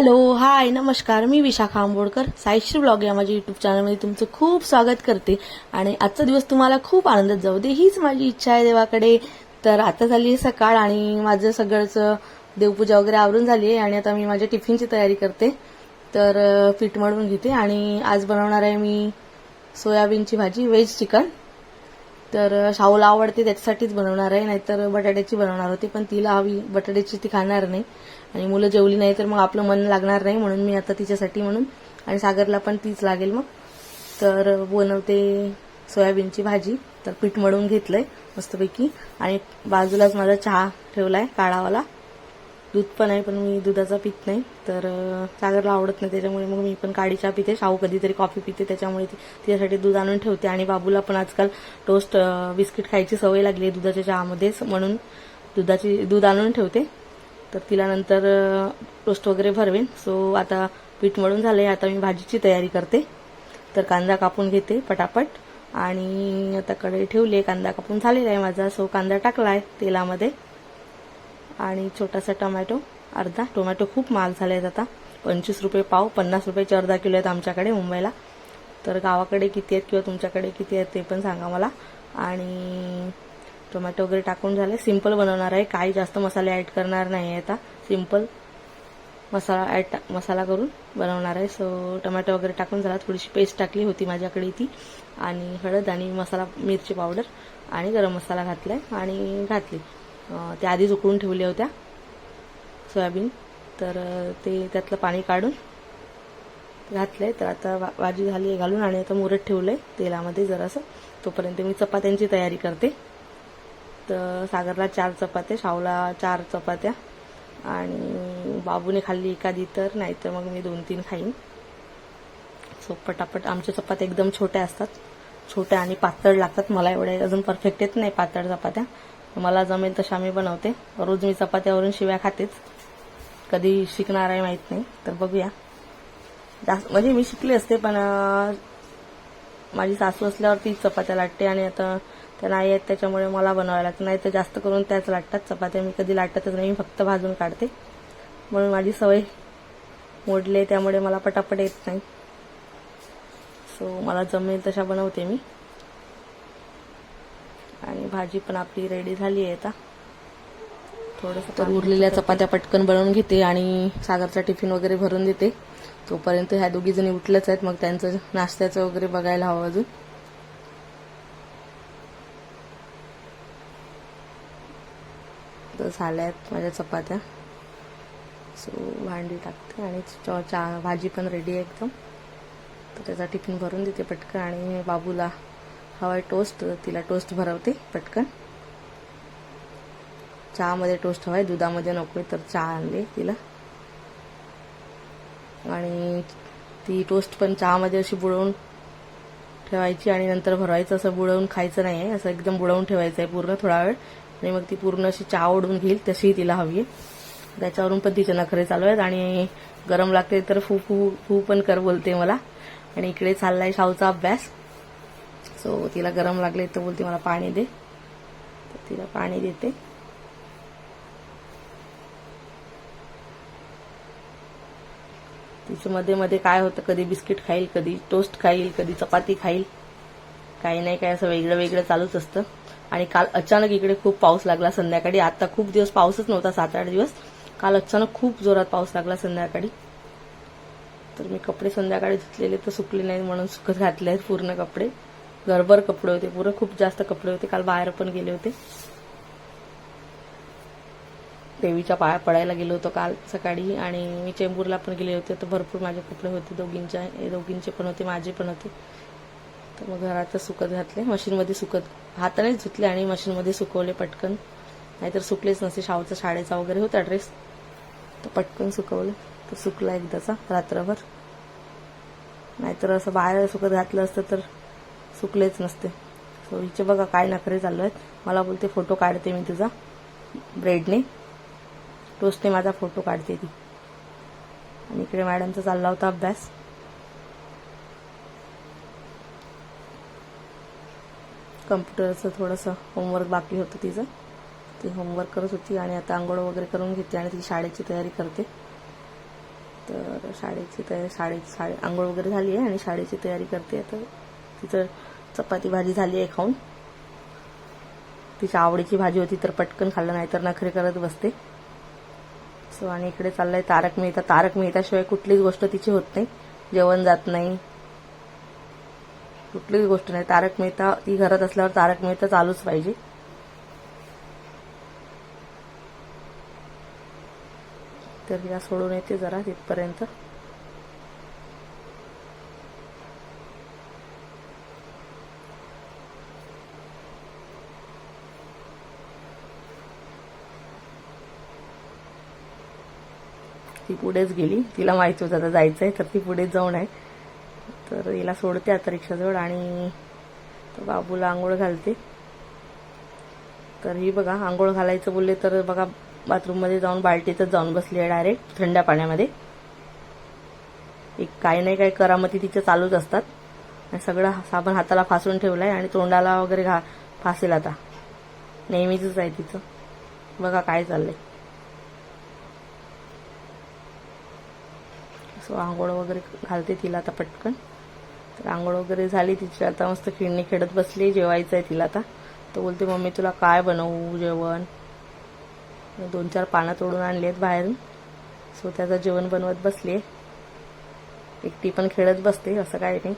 Hello hi नमस्कार मी Vishakha Ambedkar. Saishree blog या माझ्या युट्यूब चॅनलमध्ये तुमचं खूप स्वागत करते. आणि आजचा दिवस तुम्हाला खूप आनंदात जाऊ दे हीच माझी इच्छा आहे देवाकडे. तर आता झाली आहे सकाळ आणि माझं सगळंचं देवपूजा वगैरे आवरून झाली आहे आणि आता मी माझ्या टिफिनची तयारी करते. तर पीठ मळून घेते आणि आज बनवणार आहे मी सोयाबीनची भाजी व्हेज चिकन तर शाहूला आवडते त्याच्यासाठीच बनवणार आहे नाहीतर बटाट्याची बनवणार होती पण तिला हवी बटाट्याची ती खाणार नाही. आणि मुलं जेवली नाही तर मग आपलं मन लागणार नाही म्हणून मी आता तिच्यासाठी म्हणून आणि सागरला पण तीच लागेल मग. तर बनवते सोयाबीनची भाजी. तर पीठ मळून घेतलंय मस्तपैकी. आणि बाजूलाच माझा चहा ठेवलाय काळावाला दूध पण आहे पण मी दुधाचा पित नाही. तर सागरला आवडत नाही त्याच्यामुळे मग मी पण काळी चहा पिते. शाहू कधीतरी कॉफी पिते त्याच्यामुळे ती- तिच्यासाठी दूध आणून ठेवते. आणि बाबूला पण आजकाल टोस्ट बिस्किट खायची सवय लागली आहे दुधाच्या चहामध्येच म्हणून दुधाची दूध आणून ठेवते. तर तिला नंतर टोस्ट वगैरे भरवेन. सो आता पीठ मळून झालंय. आता मी भाजीची तयारी करते. तर कांदा कापून घेते पटापट. आणि आता कढई ठेवली आहे. कांदा कापून झालेला आहे माझा. सो कांदा टाकला आहे तेलामध्ये. आणि छोटासा टोमॅटो अर्धा. टोमॅटो खूप माल झाले आहेत आता. पंचवीस रुपये पाव पन्नास रुपयाचे अर्धा किलो आहेत आमच्याकडे मुंबईला. तर गावाकडे किती आहेत किंवा तुमच्याकडे किती आहेत ते पण सांगा मला. आणि टोमॅटो वगैरे टाकून झाले. सिंपल बनवणार आहे. काही जास्त मसाले ॲड करणार नाही आहे आता. सिंपल मसाला ॲड मसाला करून बनवणार आहे. सो टोमॅटो वगैरे टाकून झाला. थोडीशी पेस्ट टाकली होती माझ्याकडे ती. आणि हळद आणि मसाला मिरची पावडर आणि गरम मसाला घातलाय आणि घातली. त्या आधीच उकळून ठेवल्या होत्या सोयाबीन. तर ते त्यातलं पाणी काढून घातलंय. तर आता वा भाजी झाली आहे घालून आणि आता मुरत आहे तेलामध्ये जरासं. तोपर्यंत मी चपात्यांची तयारी करते. तर सागरला चार चपात्या शावला चार चपात्या. आणि बाबूने खाल्ली एखादी तर नाहीतर मग मी दोन तीन खाईन. सो पटापट आमच्या चपात्या एकदम छोट्या असतात. छोट्या आणि पातळ लागतात. मला एवढे अजून परफेक्ट येत नाही पातळ चपात्या. मला जमेल तशा मी बनवते. रोज मी चपात्यावरून शिव्या खातेच. कधी शिकणार आहे माहीत नाही तर बघूया. जास्त म्हणजे मी शिकले असते पण माझी सासू असल्यावर ती चपात्या लाटते आणि आता त्या नाही आहेत त्याच्यामुळे मला बनवायला लागतं. नाही तर जास्त करून त्याच लाटतात. चपात्या मी कधी लाटतच नाही. मी फक्त भाजून काढते. म्हणून माझी सवय मोडली आहे, त्यामुळे मला पटापट येत नाही. सो मला जमेल तशा बनवते मी. आणि भाजी पण आपली रेडी झाली आहे आता. थोडंसं तर उरलेल्या चपात्या पटकन बनवून घेते आणि सागरचा टिफिन वगैरे भरून देते. तोपर्यंत ह्या दोघी जणी उठल्याच आहेत. मग त्यांचं नाश्त्याचं वगैरे बघायला हवं अजून. तर झाल्या आहेत माझ्या चपात्या. सो भांडी टाकते आणि चॉ चहा भाजी पण रेडी आहे एकदम. तर त्याचा टिफिन भरून देते पटकन आणि बाबूला हवाय टोस्ट तिला टोस्ट भरवते पटकन. चहामध्ये टोस्ट हवाय दुधामध्ये नकोय तर चहा आणले तिला. आणि ती टोस्ट पण चहामध्ये अशी बुडवून ठेवायची आणि नंतर भरवायचं असं बुडवून खायचं नाही आहे असं एकदम बुडवून ठेवायचं आहे पूर्ण थोडा वेळ. आणि मग ती पूर्ण अशी चहा ओढून घेईल तशीही तिला हवी आहे. त्याच्यावरून पण तिचे नखरे चालू आहेत आणि गरम लागते तर फू फू फू पण कर बोलते मला. आणि इकडे चाललाय शाहूचा अभ्यास. सो तिला गरम लागले तर बोलते मला पाणी दे. तर तिला पाणी देते. तिचं मध्ये मध्ये काय होतं कधी बिस्किट खाईल कधी टोस्ट खाईल कधी चपाती खाईल. काही नाही काय असं वेगळं वेगळं चालूच असतं. आणि काल अचानक इकडे खूप पाऊस लागला संध्याकाळी. आता खूप दिवस पाऊसच नव्हता सात आठ दिवस. काल अचानक खूप जोरात पाऊस लागला संध्याकाळी. तर मी कपडे संध्याकाळी धुतलेले तर सुकले नाही म्हणून सुकत घातले आहेत पूर्ण कपडे. गरबर कपडे होते पूर्ण खूप जास्त कपडे होते. काल बाहेर पण गेले होते. देवीच्या पाया पडायला गेलो होतो काल सकाळी आणि मी चेंबूरला पण गेले होते. तर भरपूर माझे कपडे होते. दोघींच्या हे दोघींचे पण होते माझे पण होते. तर मग घरातच सुकत घातले. मशीनमध्ये सुकत हातानेच धुतले आणि मशीनमध्ये सुकवले पटकन. नाहीतर सुकलेच नसते. शाहूचा शाळेचा वगैरे होता ड्रेस तर पटकन सुकवलं. तर सुकला एकदाचा रात्रभर. नाहीतर असं बाहेर सुकत घातलं असतं तर सुकलेच नसते. सो हिचे बघा काय नखरे चालू आहेत. मला बोलते फोटो काढते मी तुझा ब्रेडने. टोस्टने माझा फोटो काढते ती. आणि इकडे मॅडमचा चालला होता अभ्यास. कम्प्युटरचं थोडंसं होमवर्क बाकी होतं तिचं. ती होमवर्क करत होती आणि आता आंघोळ वगैरे करून घेते आणि ती शाळेची तयारी करते. तर शाळेची तयारी शाळे शाळे आंघोळ वगैरे झाली आहे आणि शाळेची तयारी करते आता. तिचं चपाती भाजी झाली आहे खाऊन. तिच्या आवडीची भाजी होती तर पटकन खाल्लं नाही तर नखरे करत बसते. सो आणि इकडे चाललंय तारक मेहता. तारक मेहताशिवाय कुठलीच गोष्ट तिची होत नाही. जेवण जात नाही. कुठलीच गोष्ट नाही. तारक मेहता ती घरात असल्यावर तारक मेहता चालूच पाहिजे. तर या सोडून येते जरा तिथपर्यंत. ती पुढेच गेली. तिला माहिती होतं आता जायचंय तर ती पुढेच जाऊन आहे. तर हिला सोडते आता रिक्षाजवळ आणि बाबूला आंघोळ घालते. तर ही बघा आंघोळ घालायचं बोलले तर बघा बाथरूममध्ये जाऊन बाल्टीतच जाऊन बसली आहे डायरेक्ट थंड पाण्यामध्ये. एक काही नाही काही करामती तिच्या चालूच असतात. आणि सगळं साबण हाताला फासून ठेवलाय आणि तोंडाला वगैरे घा फासेल आता. नेहमीच आहे तिचं. बघा काय चाललंय. सो आंघोळ वगैरे घालते तिला आता पटकन. तर आंघोळ वगैरे झाली. तिची आता मस्त खिडणी खेळत बसली. जेवायचं आहे तिला आता. तर बोलते मम्मी तुला काय बनवू? जेवण. दोन चार पानं तोडून आणली आहेत बाहेरून. सो त्याचं जेवण बनवत बसली आहे एकटी पण खेळत बसते असं काय नाही.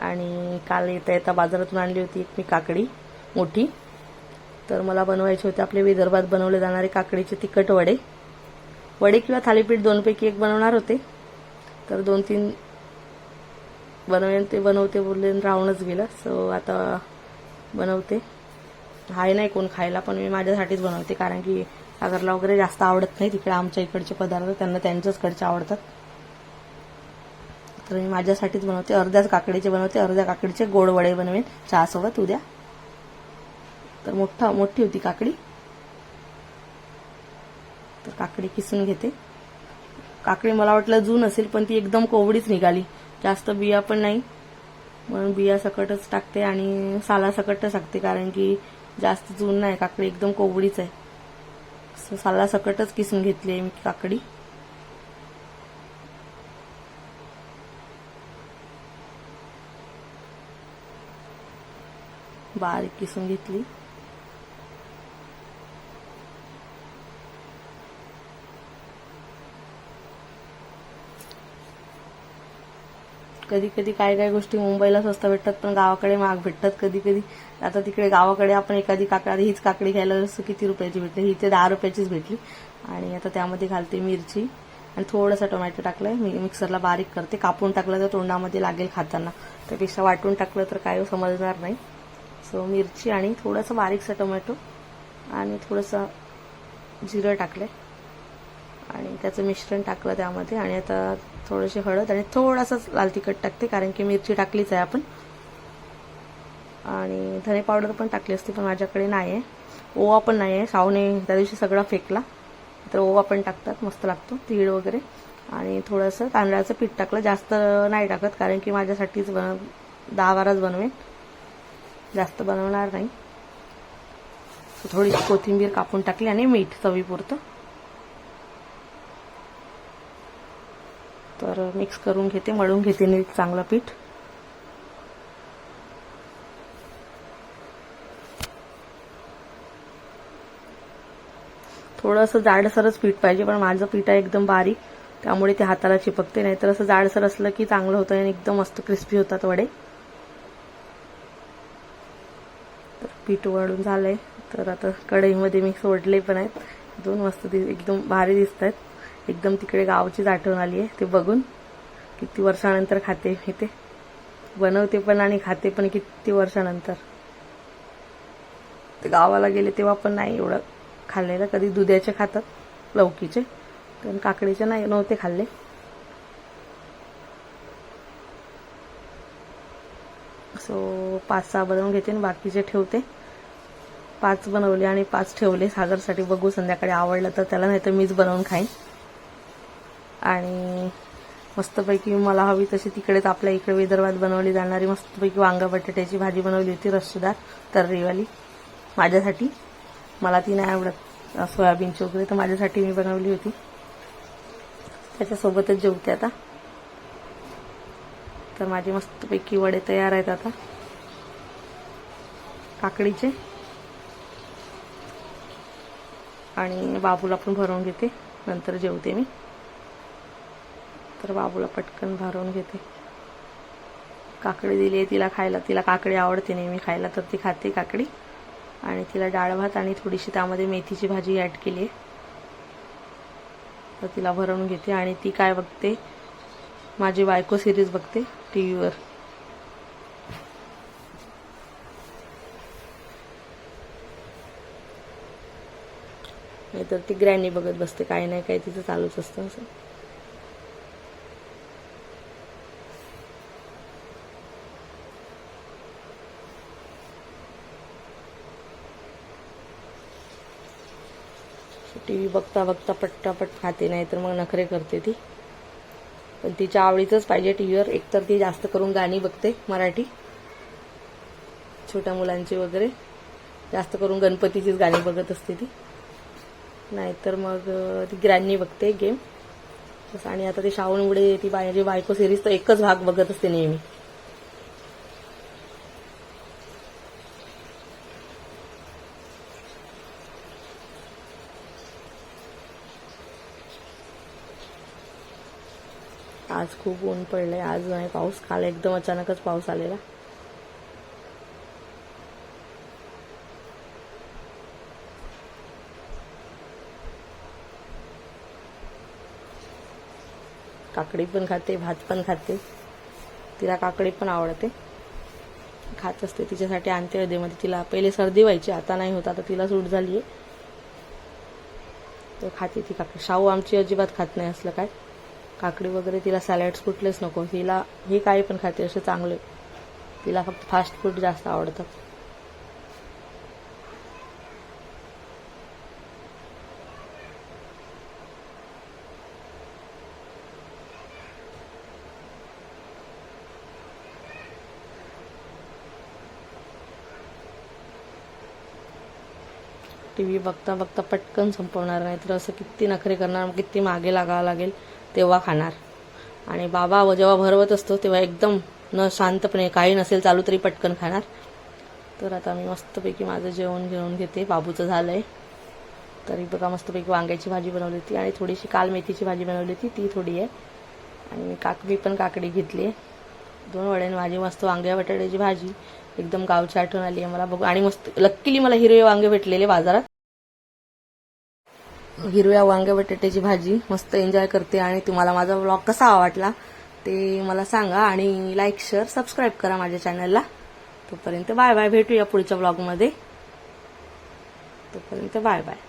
आणि काल येता येता बाजारातून आणली होती एक मी काकडी मोठी. तर मला बनवायचे होते आपले विदर्भात बनवले जाणारे काकडीचे तिखट वडे. वडे किंवा थालीपीठ दोनपैकी एक बनवणार होते. तर दोन तीन बनवेन ते बनवते बोलले आणि राहूनच गेलं. सो आता बनवते. हाय नाही कोण खायला पण मी माझ्यासाठीच बनवते कारण की आगरला वगैरे जास्त आवडत नाही. तिकडे आमच्या इकडचे पदार्थ त्यांना त्यांच्याचकडचे आवडतात. तर मी माझ्यासाठीच बनवते. अर्ध्याच काकडीचे बनवते. अर्ध्या काकडीचे गोड वडे बनवेन चहासोबत उद्या. तर मोठा मोठी होती काकडी. तर काकडी किसून घेते. काकडी मला वाटलं जून असेल पण ती एकदम कोवडीच निघाली. जास्त बिया पण नाही. म्हणून बिया सकटच टाकते आणि साला सकटच टाकते कारण की जास्त जून नाही काकडी एकदम कोवडीच आहे. साला सकटच किसून घेतली आहे मी काकडी. बारीक किसून घेतली. कधी कधी काय काय गोष्टी मुंबईला स्वस्त भेटतात पण गावाकडे महाग भेटतात कधी कधी. आता तिकडे गावाकडे आपण एखादी काकडी हीच काकडी घ्यायला असं किती रुपयाची भेटली ही ते दहा रुपयाचीच भेटली. आणि आता त्यामध्ये घालते मिरची आणि थोडंसं टोमॅटो टाकलाय. मी मिक्सरला बारीक करते. कापून टाकलं तर तोंडामध्ये लागेल खाताना. त्यापेक्षा वाटून टाकलं तर काय हो, समजणार नाही. सो मिरची आणि थोडंसं बारीकसा टोमॅटो आणि थोडंसं जिरं टाकलंय. आणि त्याचं मिश्रण टाकलं त्यामध्ये. आणि आता थोडीशी हळद आणि थोडासाच लाल तिखट टाकते कारण की मिरची टाकलीच आहे आपण. आणि धने पावडर पण टाकली असते पण माझ्याकडे नाही आहे ओवा पण नाही आहे सावने त्या दिवशी सगळा फेकला. तर ओवा पण टाकतात मस्त लागतो तीळ वगैरे. आणि थोडंसं तांदळाचं पीठ टाकलं. जास्त नाही टाकत कारण की माझ्यासाठीच बन दहा बाराच बनवेन. जास्त बनवणार नाही. थोडीशी कोथिंबीर कापून टाकली आणि मीठ चवीपुरतं. तर मिक्स करून घेते मळून घेते नीट चांगलं पीठ. थोडंसं जाडसरच पीठ पाहिजे पण माझं पीठ आहे एकदम बारीक त्यामुळे ते हाताला चिपकते नाही. तर असं जाडसर असलं की चांगलं होतं आणि एकदम मस्त क्रिस्पी होतात वडे. तर पीठ वळून झालंय. तर आता कढईमध्ये मी सोडले पण आहेत. दोन मस्त एकदम भारी दिसत आहेत एकदम तिकडे गावचीच आठवण आली आहे ते बघून किती वर्षानंतर खाते मी ते. बनवते पण आणि खाते पण किती वर्षानंतर. ते गावाला गेले तेव्हा पण नाही एवढं खाल्लेलं कधी दुधाचे खातात लौकीचे. पण काकडीचे नाही नव्हते खाल्ले. सो पाच सहा बनवून घेते आणि बाकीचे ठेवते. पाच बनवले आणि पाच ठेवले सागरसाठी बघू संध्याकाळी आवडलं तर त्याला नाही तर मीच बनवून खाईन. आणि मस्तपैकी मला हवी तशी तिकडेच आपल्या इकडे विदर्भात बनवली जाणारी मस्तपैकी वांगा बटाट्याची भाजी बनवली होती रस्सेदार तर्रीवाली माझ्यासाठी. मला ती नाही आवडत सोयाबीनची वगैरे तर माझ्यासाठी मी बनवली होती. त्याच्यासोबतच जेवते आता. तर माझे मस्तपैकी वडे तयार आहेत आता. काकडीचे. आणि बाबूला पण भरवून घेते. नंतर जेवते मी. तर बाबूला पटकन भरवून घेते. काकडी दिली आहे तिला खायला. तिला काकडी आवडते नेहमी खायला तर ती खाते काकडी. आणि तिला डाळ भात आणि थोडीशी त्यामध्ये मेथीची भाजी ॲड केली आहे तर तिला भरवून घेते आणि ती काय बघते? माझी बायको सिरीज बघते टी व्हीवर नाहीतर ती ग्रॅनी बघत बसते. काही नाही काही तिचं चालूच असतं असं. टी व्ही बघता बघता पट्टापट खाते नाही तर मग नखरे करते ती. पण तिच्या आवडीचंच पाहिजे टी व्हीवर एकतर ती जास्त करून गाणी बघते मराठी. छोट्या मुलांची वगैरे. जास्त करून गणपतीचीच गाणी बघत असते ती. नाहीतर मग ती ग्रँडनी बघते गेम. आणि आता ती श्रावणमुळे ती माझी बायको सिरीज तर एकच भाग बघत असते नेहमी. आज खूप ऊन पडलंय. आज नाही पाऊस काल एकदम अचानकच पाऊस आलेला. काकडी पण खाते भात पण खाते. तिला काकडी पण आवडते. खात असते तिच्यासाठी आणते हळदीमध्ये. तिला पहिले सर्दी व्हायची आता नाही होत. आता तिला सूट झाली आहे तर खाते ती काकडी. शाहू आमची अजिबात खात नाही असलं काय. काकडी वगैरे तिला सॅलड्स कुठलेच नको. तिला हे काही पण खाते असे चांगले. तिला फक्त फास्ट फूड जास्त आवडतं. टी व्ही बघता बघता पटकन संपवणार नाही तर असं किती नखरे करणार किती मागे लागावं लागेल. तेव्हा खाणार. आणि बाबा जेव्हा भरवत असतो तेव्हा एकदम न शांतपणे काही नसेल चालू तरी पटकन खाणार. तर आता मी मस्तपैकी माझं जेवण घेऊन घेते. बाबूचं झालं आहे तरी बघा मस्तपैकी वांग्याची भाजी बनवली होती आणि थोडीशी काल मेथीची भाजी बनवली होती. ती थोडी आहे. आणि मी काकडी पण काकडी घेतली आहे. दोन वड्याने माझी मस्त वांग्या बटाट्याची भाजी. एकदम गावची आठवण आली आहे मला बघू आणि मस्त लक्कीली मला हिरवे वांगे भेटलेले बाजारात. हिरव्या वांगे बटाट्याची भाजी मस्त एन्जॉय करते आणि तुम्हाला माझा व्लॉग कसा वाटला ते मला सांगा आणि लाईक शेअर सबस्क्राईब करा माझ्या चॅनलला तोपर्यंत बाय बाय भेटूया पुढच्या व्लॉगमध्ये तोपर्यंत बाय बाय